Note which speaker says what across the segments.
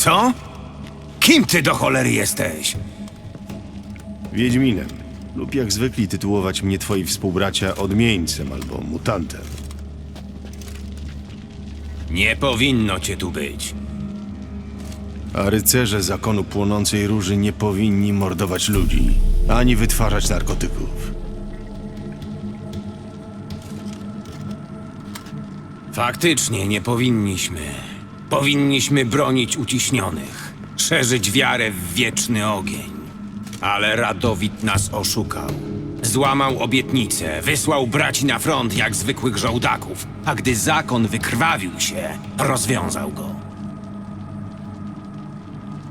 Speaker 1: Co? Kim ty do cholery jesteś?
Speaker 2: Wiedźminem. Lub jak zwykli tytułować mnie twoi współbracia odmieńcem albo mutantem.
Speaker 1: Nie powinno cię tu być.
Speaker 2: A rycerze zakonu płonącej róży nie powinni mordować ludzi, ani wytwarzać narkotyków.
Speaker 1: Faktycznie nie powinniśmy. Powinniśmy bronić uciśnionych, szerzyć wiarę w wieczny ogień. Ale Radowit nas oszukał. Złamał obietnicę, wysłał braci na front jak zwykłych żołdaków, a gdy zakon wykrwawił się, rozwiązał go.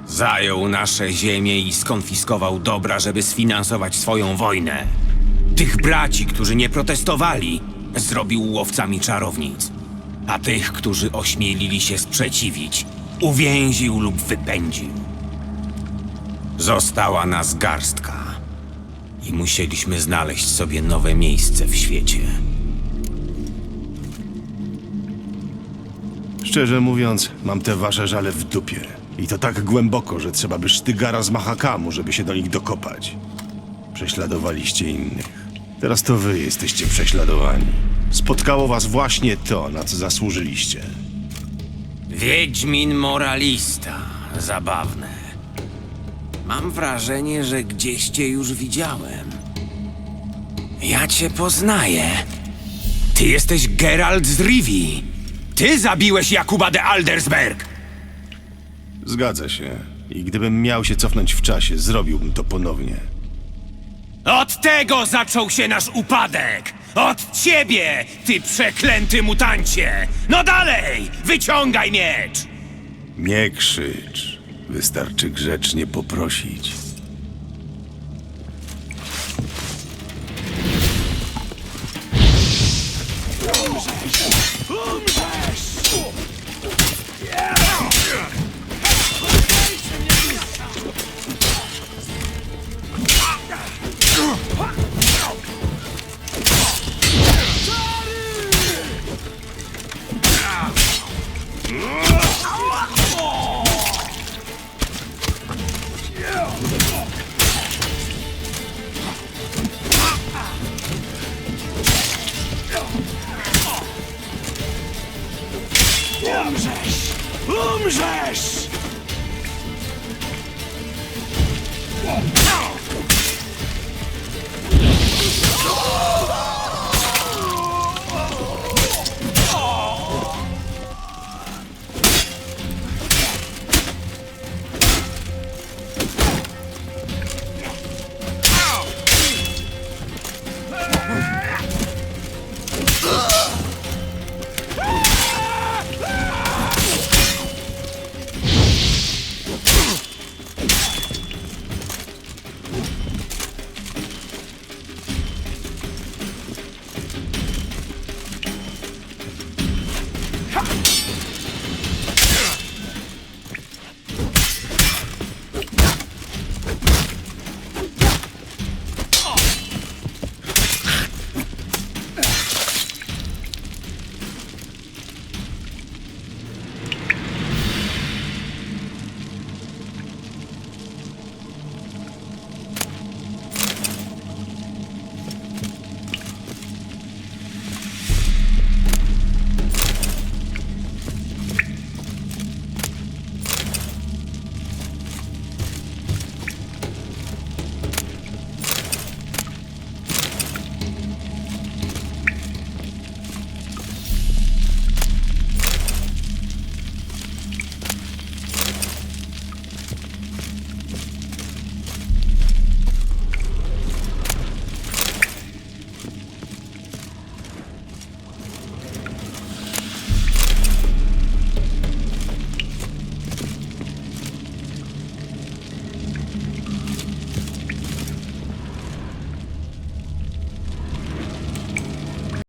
Speaker 1: Zajął nasze ziemie i skonfiskował dobra, żeby sfinansować swoją wojnę. Tych braci, którzy nie protestowali, zrobił łowcami czarownic. A tych, którzy ośmielili się sprzeciwić, uwięził lub wypędził. Została nas garstka. I musieliśmy znaleźć sobie nowe miejsce w świecie.
Speaker 2: Szczerze mówiąc, mam te wasze żale w dupie. I to tak głęboko, że trzeba by sztygara z Mahakamu, żeby się do nich dokopać. Prześladowaliście innych. Teraz to wy jesteście prześladowani. Spotkało was właśnie to, na co zasłużyliście.
Speaker 1: Wiedźmin moralista. Zabawne. Mam wrażenie, że gdzieś cię już widziałem. Ja cię poznaję. Ty jesteś Geralt z Rivii. Ty zabiłeś Jakuba de Aldersberg.
Speaker 2: Zgadza się. I gdybym miał się cofnąć w czasie, zrobiłbym to ponownie.
Speaker 1: Od tego zaczął się nasz upadek! Od ciebie, ty przeklęty mutancie! No dalej! Wyciągaj miecz!
Speaker 2: Nie krzycz. Wystarczy grzecznie poprosić.
Speaker 3: Umrzesz! Umrzesz! Umrzesz! Umrzesz!